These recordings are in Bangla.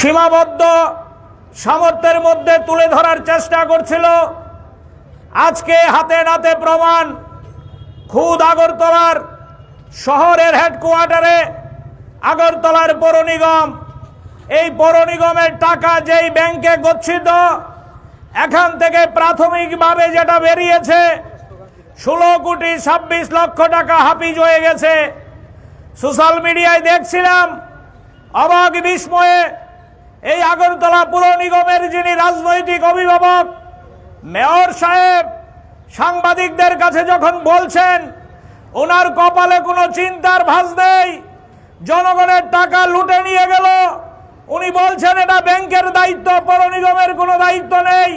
সীমাবদ্ধ সামর্থ্যের মধ্যে তুলে ধরার চেষ্টা করছিল। আজকে হাতে নাতে প্রমাণ খুদ আগরতলার শহরের হেডকোয়ার্টারে আগরতলার পৌর নিগম। এই পৌর নিগমের টাকা যেই ব্যাংকে গচ্ছিত, এখান থেকে প্রাথমিকভাবে যেটা বেরিয়েছে, ষোলো কোটি ছাব্বিশ লক্ষ টাকা হাফিজ হয়ে গেছে। সোশ্যাল মিডিয়ায় দেখছিলাম, অবাক বিস্ময়ে এই আগরতলা পুর নিগমের যিনি রাজনৈতিক অভিভাবক, মেয়র সাহেব, সাংবাদিকদের কাছে যখন বলছেন ওনার কপালে কোনো চিন্তার ভাঁজ নেই, জনগণের টাকা লুটে নিয়ে গেল। উনি বলছেন, এটা ব্যাংকের দায়িত্ব, পৌর নিগমের কোনো দায়িত্ব নেই।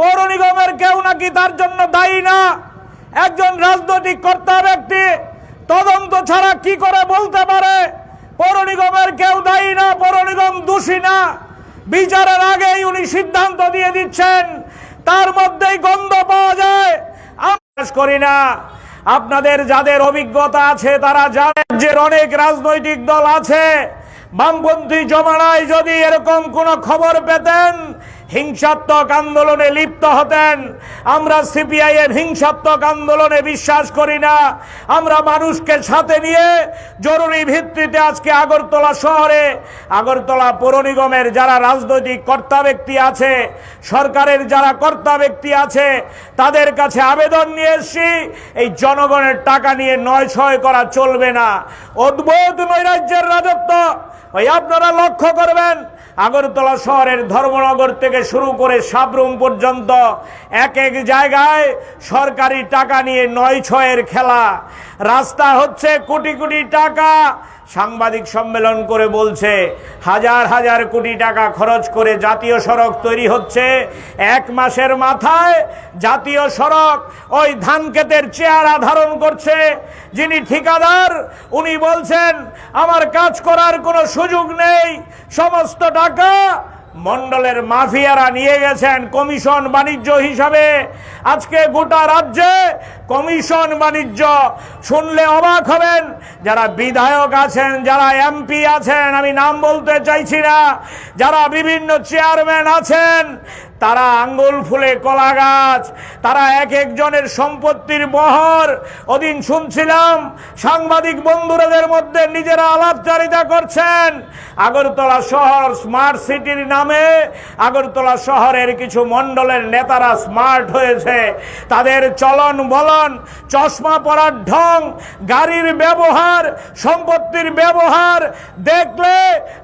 পৌর নিগমের কেউ নাকি তার জন্য দায়ী না। একজন রাজনৈতিক কর্তা ব্যক্তি, তদন্ত ছাড়া কি করে বলতে পারে? পৌর নিগমের কেউ দায়ী না পৌর নিগম দোষী না। বিচারের আগেই উনি সিদ্ধান্ত দিয়ে দিচ্ছেন, তার মধ্যেই গন্ধ পাওয়া যায়। আমি বিশ্বাস করি না, আপনাদের যাদের অভিজ্ঞতা আছে তারা জানেন যে অনেক রাজনৈতিক দল আছে। বামপন্থী জমানায় যদি এরকম কোনো খবর পেতেন হিংসাত্মক আন্দোলনে লিপ্ত হতেন। আমরা সিপিআই এর হিংসাত্মক আন্দোলনে বিশ্বাস করি না। আমরা মানুষকে সাথে নিয়ে জরুরি ভিত্তিতে আজকে আগরতলা শহরে, আগরতলা পৌর নিগমের যারা রাজনৈতিক কর্তা ব্যক্তি আছে, সরকারের যারা কর্তা ব্যক্তি আছে, তাদের কাছে আবেদন নিয়ে এসছি, এই জনগণের টাকা নিয়ে নয় ছয় করা চলবে না। অদ্ভুত নৈরাজ্যের রাজত্ব। ওই আপনারা লক্ষ্য করবেন, আগরতলা শহরের ধর্মনগর থেকে শুরু করে সাবরুম পর্যন্ত এক এক জায়গায় সরকারি টাকা নিয়ে নয় ছয়ের খেলা। রাস্তা হচ্ছে কোটি কোটি টাকা। সাংবাদিক সম্মেলন করে বলছে, হাজার হাজার কোটি টাকা খরচ করে জাতীয় সড়ক তৈরি হচ্ছে। এক মাসের মাথায় জাতীয় সড়ক ওই ধান ক্ষেতের চেহারা ধারণ করছে। যিনি ঠিকাদার, উনি বলছেন, আমার কাজ করার কোনো সুযোগ নেই। সমস্ত টাকা মন্ডলের মাফিয়ারা নিয়ে গেছেন কমিশন বাণিজ্য হিসাবে। আজকে গোটা রাজ্যে কমিশন বাণিজ্য। শুনলে অবাক হবেন, যারা বিধায়ক আছেন, যারা এমপি আছেন, আমি নাম বলতে চাইছি না, যারা বিভিন্ন চেয়ারম্যান আছেন তারা আঙ্গুল ফুলে কলা গাছ, তারা এক একজনের সম্পত্তির বহর ওদিন শুনছিলাম সাংবাদিক বন্ধুরাদের মধ্যে নিজেরা আলাপচারিতা করছেন। আগরতলা শহর স্মার্ট সিটির নামে আগরতলা শহরের কিছু মণ্ডলের নেতারা স্মার্ট হয়েছে। তাদের চলন বলন, চশমা পরার ঢং, গাড়ির ব্যবহার, সম্পত্তির ব্যবহার দেখলে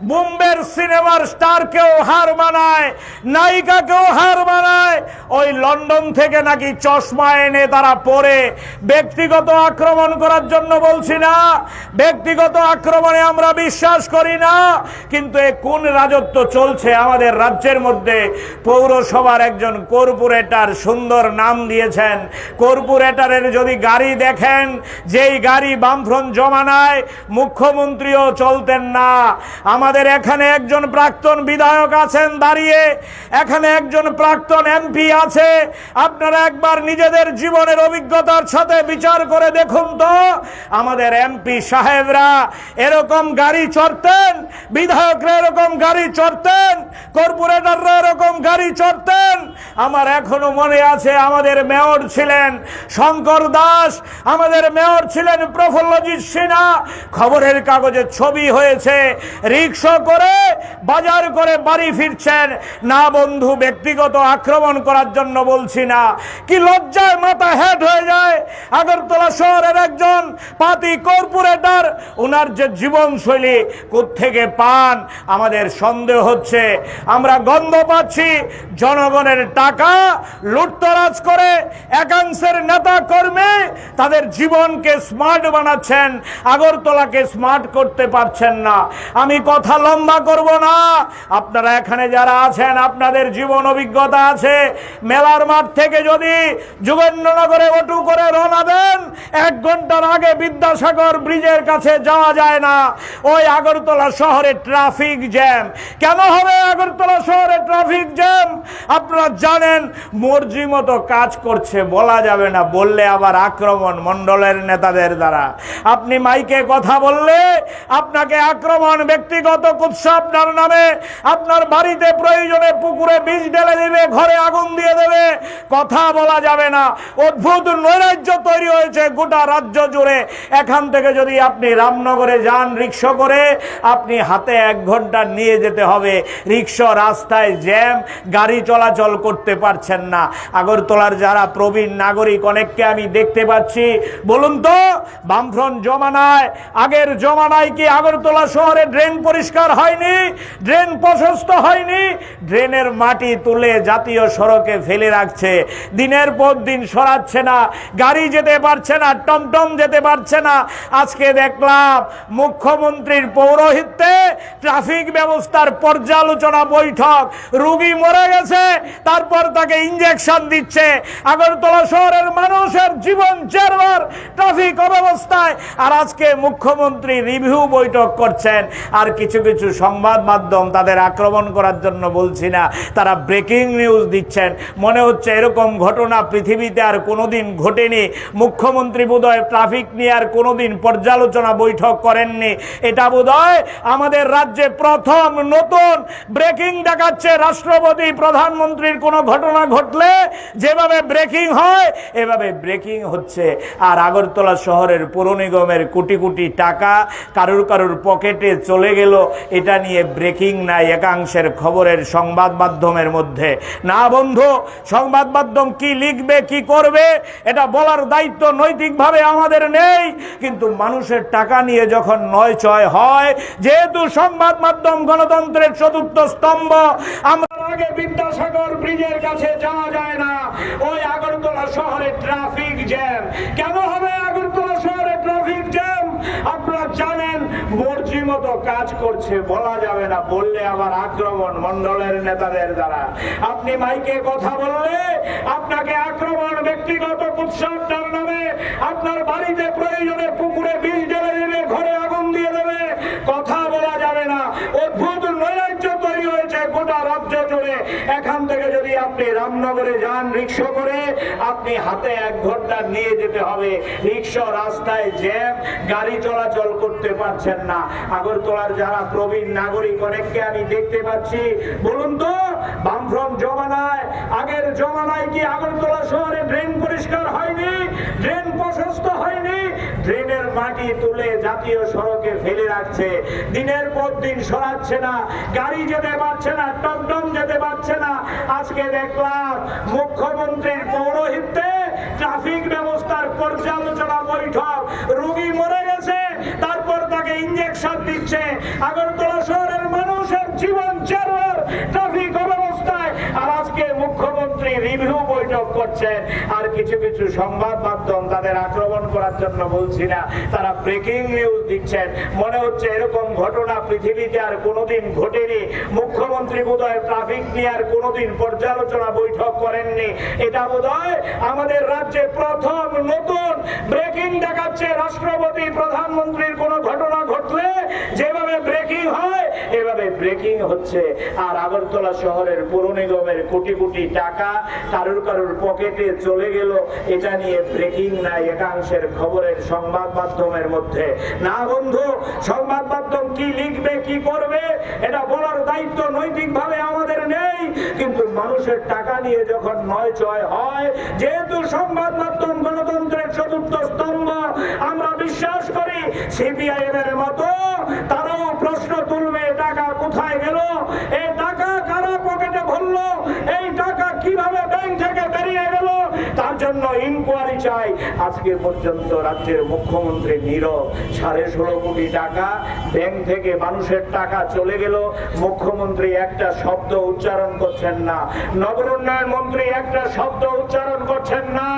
বোম্বের সিনেমার স্টারকেও হার মানায়। নায়িকাকেও হার মানায় ওই লন্ডন থেকে নাকি চশমা এনে তারা পরে ব্যক্তিগত আক্রমণ করার জন্য বলছি না। ব্যক্তিগত আক্রমণে আমরা বিশ্বাস করি না। কিন্তু এ কোন রাজত্ব চলছে আমাদের রাজ্যের মধ্যে? পৌরসভার একজন কর্পোরেটর সুন্দর নাম দিয়েছেন। কর্পোরেটরের যদি গাড়ি দেখেন, যেই গাড়ি বামফ্রন্ট জমানায় মুখ্যমন্ত্রীও চলতেন না। আমাদের এখানে একজন প্রাক্তন বিধায়ক আছেন দাঁড়িয়ে। এখানে একজন প্রাক্তন এমপি আছে। আপনারা একবার নিজেদের জীবনের অভিজ্ঞতার সাথে বিচার করে দেখুন তো। আমাদের এমপি সাহেবরা এরকম গাড়ি চড়তেন, বিধায়করা এরকম গাড়ি চড়তেন, কর্পোরেটররা এরকম গাড়ি চড়তেন। আমার এখনও মনে আছে আমাদের মেয়র ছিলেন শঙ্কর দাস, আমাদের মেয়র ছিলেন প্রফুল্লজিৎ সিনহা। খবরের কাগজে ছবি হয়েছে রিক্সা করে বাজার করে বাড়ি ফিরছেন। না বন্ধু ব্যক্তিগত আক্রমণ করার জন্য বলছি না। কি লজ্জায় মাথা হেড হয়ে যায়। আগরতলা শহরের একজন পাতি কর্পোরেটর ওনার যে জীবনশৈলী থেকে পান, আমাদের সন্দেহ হচ্ছে। আমরা গন্ধ পাচ্ছি, জনগণের টাকা লুটতরাজ করে একাংশের নেতা কর্মী তাদের জীবনকে স্মার্ট বানাচ্ছেন, আগরতলাকে স্মার্ট করতে পারছেন না। আমি কথা লম্বা করব না। আপনারা এখানে যারা আছেন, আপনাদের জীবন অভিজ্ঞতা আছে। মেলার মাঠ থেকে যদি যোগেন্দ্রনগরে অটু করে রওনা দেন, এক ঘণ্টার আগে বিদ্যাসাগর ব্রিজের কাছে যাওয়া যায় না। ওই আগরতলা শহরে ট্রাফিক জ্যাম। কেন হবে আগরতলা শহরে ট্রাফিক জ্যাম? আপনারা জানেন, মর্জি মতো কাজ করছে বলা যাবে না, বললে আবার আক্রমণ মণ্ডলের নেতাদের দ্বারা। আপনি মাইকে কথা বললে আপনাকে আক্রমণ, ব্যক্তিগত কুৎসা আপনার নামে, আপনার বাড়িতে প্রয়োজনে পুকুরে বীজ ঢেলে দেবে, ঘরে আগুন দিয়ে দেবে। কথা বলা যাবে না। অদ্ভুত নৈরাজ্য তৈরি হয়েছে গোটা রাজ্য জুড়ে। এখান থেকে যদি আপনি রামনগরে যান রিক্সা করে, আপনি হাতে এক ঘণ্টা নিয়ে যেতে হবে। রিক্সা রাস্তায় জ্যাম, গাড়ি চলাচল করতে পারছেন না। আগরতলার যারা প্রবীণ নাগরিক, অনেককে আমি দেখতে পাচ্ছি। বলুন তো, বামফ্রন্ট জমানায়, আগের জমানায় কি আগরতলা শহরে ড্রেন পরিষ্কার হয়নি? ড্রেন প্রশস্ত হয়নি? ড্রেনের মাটি তুলে জাতীয় সড়কে ফেলে রাখছে। দিনের পর দিন সরাচ্ছে না, গাড়ি যেতে পারছে না, টমটম যেতে পারছে না। আজকে দেখলাম মুখ্যমন্ত্রীর পৌরোহিত্যে ট্রাফিক ব্যবস্থার পর্যালোচনা বৈঠক। রুগী মরে গেছে, তারপর তাকে ইঞ্জেকশন দিচ্ছে। আগরতলা শহরের মানুষের জীবন চেরবার ট্রাফিক অব্যবস্থায়। আর আজকে মুখ্যমন্ত্রী রিভিউ বৈঠক করছেন। আর কিছু কিছু সংবাদ মাধ্যম তাদের আক্রমণ করার জন্য বলছি না, তারা ব্রেকিং নিউজ দিচ্ছেন। মনে হচ্ছে এরকম ঘটনা পৃথিবীতে আর কোনোদিন ঘটেনি। মুখ্যমন্ত্রী বোধহয় ট্রাফিক নিয়ে আর কোনোদিন পর্যালোচনা বৈঠক করেননি। এটা বোধহয় আমাদের রাজ্যে প্রথম নতুন ব্রেকিং দেখাচ্ছে। রাষ্ট্রপতি, প্রধানমন্ত্রীর কোনো ঘটনা ঘটলে যেভাবে ব্রেকিং হয়, এভাবে ব্রেকিং হচ্ছে। আর আগরতলা শহরের পৌর নিগমের কোটি কোটি টাকা কারুর কারুর পকেটে চলে গেল। এটা নিয়ে ব্রেকিং নাই। একাংশের খবরের সংবাদ মাধ্যমের মধ্যে না বন্ধু, সংবাদ মাধ্যম কি লিখবে, কি করবে, এটা বলার দায়িত্ব নৈতিকভাবে আমাদের নেই। কিন্তু মানুষের টাকা নিয়ে যখন নয় চয় হয়, যেহেতু সংবাদ মাধ্যম গণতন্ত্রের চতুর্থ স্তম্ভ, আমরা আগে বিদ্যাসাগর ব্রিজের কাছে যাওয়া যায় না। ওই আগরতলা শহরে ট্রাফিক জ্যাম। কেন হবে আগরতলা শহরে ট্রাফিক জ্যাম? আপনারা জানেন, মর্জি মতো কাজ করছে, বলা যাবে না, বললে আবার আক্রমণ মন্ডলের নেতাদের দ্বারা। আপনি মাইকে কথা বললে, আপনাকে আক্রমণ ব্যক্তিগত উৎসবটার নামে আপনার বাড়িতে প্রয়োজনে পুকুরে বিল ঢেলে দেবে, ঘরে আগুন দিয়ে দেবে। কথা বলা যাবে না, অদ্ভুত গোটা রাজ্য জুড়ে এখান থেকে যদি আপনি রামনগরে যান রিক্সা করে, আপনি হাতে এক ঘণ্টা নিয়ে যেতে হবে। রিক্সা রাস্তায় জ্যাম, গাড়ি চলাচল করতে পারছেন না। আগরতলার যারা প্রবীণ নাগরিক, অনেককে আমি দেখতে পাচ্ছি। বলুন তো, বামফ্রন্ট জমানায়, আগের জমানায় কি আগরতলা শহরে ড্রেন পরিষ্কার হয়নি? ড্রেন প্রশস্ত হয়নি? ড্রেনের মাটি তুলে জাতীয় সড়কে ফেলে রাখছে। দিনের পর দিন সরাচ্ছে না। গাড়ি যেতে পারছে না। টমটম যেতে পারছে না। আজকে দেখলাম মুখ্যমন্ত্রীর পৌরোহিত্যে ট্রাফিক ব্যবস্থার পর্যালোচনা বৈঠক। রোগী মরে গেছে, তারপর তাকে ইঞ্জেকশন দিচ্ছে। আগরতলা শহরের মানুষের জীবন চেরোর ট্রাফিক আজকে মুখ্যমন্ত্রী রিভিউ বৈঠক করছেন। আর কিছু কিছু সংবাদ মাধ্যম তাদের আক্রমণ করার জন্য বলছি না, তারা ব্রেকিং নিউজ দিচ্ছেন। মনে হচ্ছে এরকম ঘটনা পৃথিবীতে আর কোনোদিন ঘটেনি। মুখ্যমন্ত্রী বোধহয় ট্রাফিক নিয়ে আর কোনোদিন পর্যালোচনা বৈঠক করেননি। এটা বোধহয় আমাদের রাজ্যে প্রথম নতুন ব্রেকিং দেখাচ্ছে। রাষ্ট্রপতি, প্রধানমন্ত্রীর কোনো ঘটনা ঘটলে যেভাবে ব্রেকিং এভাবে ব্রেকিং হচ্ছে। আর আগরতলা শহরের পৌর নিগমের কোটি কোটি টাকা কারুর কারুর পকেটে চলে গেল। এটা নিয়ে ব্রেকিং নাই একাংশের খবরের সংবাদ মাধ্যমের মধ্যে। না বন্ধু, সংবাদ মাধ্যম কি লিখবে, কি করবে, এটা বলার দায়িত্ব নৈতিকভাবে আমাদের নেই। কিন্তু মানুষের টাকা নিয়ে যখন নয় চয় হয়, যেহেতু সংবাদ মাধ্যম গণতন্ত্রের চতুর্থ স্তম্ভ, আমরা বিশ্বাস করি সিপিআইএম এর মতো তারাও প্রশ্ন তুলবে এ টাকা কোথায় গেল এই টাকা কারা পকেটে ভরলো এই টাকা কীভাবে ব্যাংক থেকে বেরিয়ে গেল তার জন্য ইনকোয়ারি চাই। আজকে পর্যন্ত রাজ্যের মুখ্যমন্ত্রী নীরব। সাড়ে ষোলো কোটি টাকা ব্যাংক থেকে মানুষের টাকা চলে গেল। মুখ্যমন্ত্রী একটা শব্দ উচ্চারণ করছেন না। নগর উন্নয়ন মন্ত্রী একটা শব্দ উচ্চারণ করছেন না।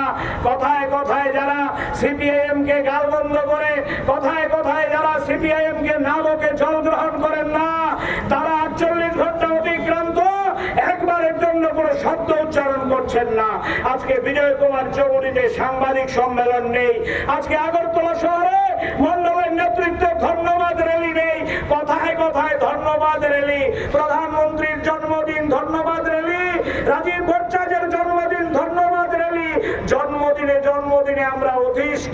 কথায় কথায় যারা সিপিআইএম কে গালবন্ধ করে, কথায় কথায় যারা সিপিআইএম কে নামকে জল গ্রহণ করেন না তারা আটচল্লিশ ঘণ্টা অতিক্রান্ত একবারের জন্য কোনো শব্দ করছেন না। আজকে বিজয় কুমার চৌধুরীতে সাংবাদিক সম্মেলন নেই। আজকে আগরতলা শহরে মন্ডলের নেতৃত্বে ধন্যবাদ রেলি নেই। কথায় কথায় ধন্যবাদ র্যালি। প্রধানমন্ত্রীর জন্মদিন, ধন্যবাদ রেলি রাজীব ভট্টাচার্যের জন্মদিন ধন্যবাদ র্যালি জন্মদিনে জন্মদিনে আমরা অধিষ্ঠ।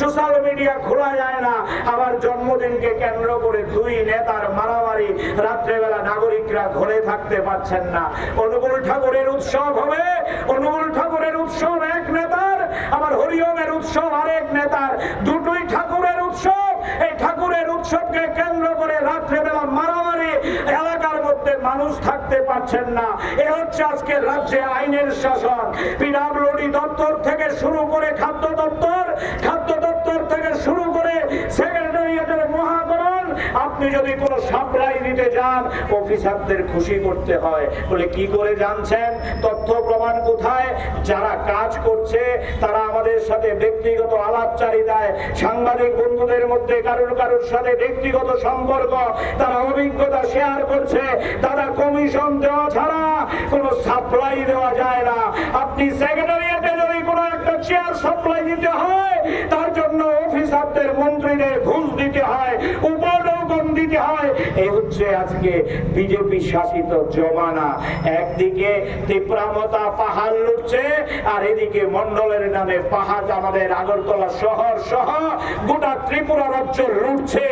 সোশ্যাল মিডিয়া খোলা যায় না। আবার জন্মদিনকে কেন্দ্র করে দুই নেতার মারামারি রাত্রেবেলা নাগরিকরা ঘরে থাকতে পারছেন না। অনুকূল ঠাকুরের উৎসব হবে। অনুকূল ঠাকুরের উৎসব এক নেতার, আবার হরিয়মের উৎসব আরেক নেতার। দুটোই ঠাকুরের উৎসব এই ঠাকুরের উৎসবকে কেন্দ্র করে রাত্রেবেলা মারামারি এলাকার মধ্যে মানুষ থাকতে পারছেন না। এ হচ্ছে আজকে রাজ্যে আইনের শাসন। পিডাব্লিউডি দপ্তর থেকে শুরু করে খাদ্য দপ্তর খাদ্য দপ্তর থেকে শুরু করে সেক্রেটারিয়েটের মহাকরণ আপনি যদি কোনো সাপ্লাই দিতে যান, অফিসারদের খুশি করতে হয়। বলে কি করে জানছেন? তথ্য প্রমাণ কোথায়? যারা কাজ করছে, তারা আমাদের সাথে ব্যক্তিগত আলাপচারিতায়, সাংবাদিক বন্ধুদের মধ্যে কারোর কারোর সাথে ব্যক্তিগত সম্পর্ক, তারা অভিজ্ঞতা শেয়ার করছে। তারা কমিশন দেওয়া ছাড়া কোনো সাপ্লাই দেওয়া যায় না। আপনি সেক্রেটারিয়েটে যদি কোনো একটা চেয়ার সাপ্লাই দিতে হয়, তার জন্য অফিসারদের মন্ত্রীদের ঘুষ দিতে হয় উপনৌকন দিতে হয় এই হচ্ছে আজকে বিজেপি শাসিত জমানা। একদিকে তীব্রামতা পাহাড় লুটছে, আর এদিকে মন্ডলের নামে পাহাড় আমাদের আগরতলা শহর সহ গোটা ত্রিপুরা রাজ্য লুটছে।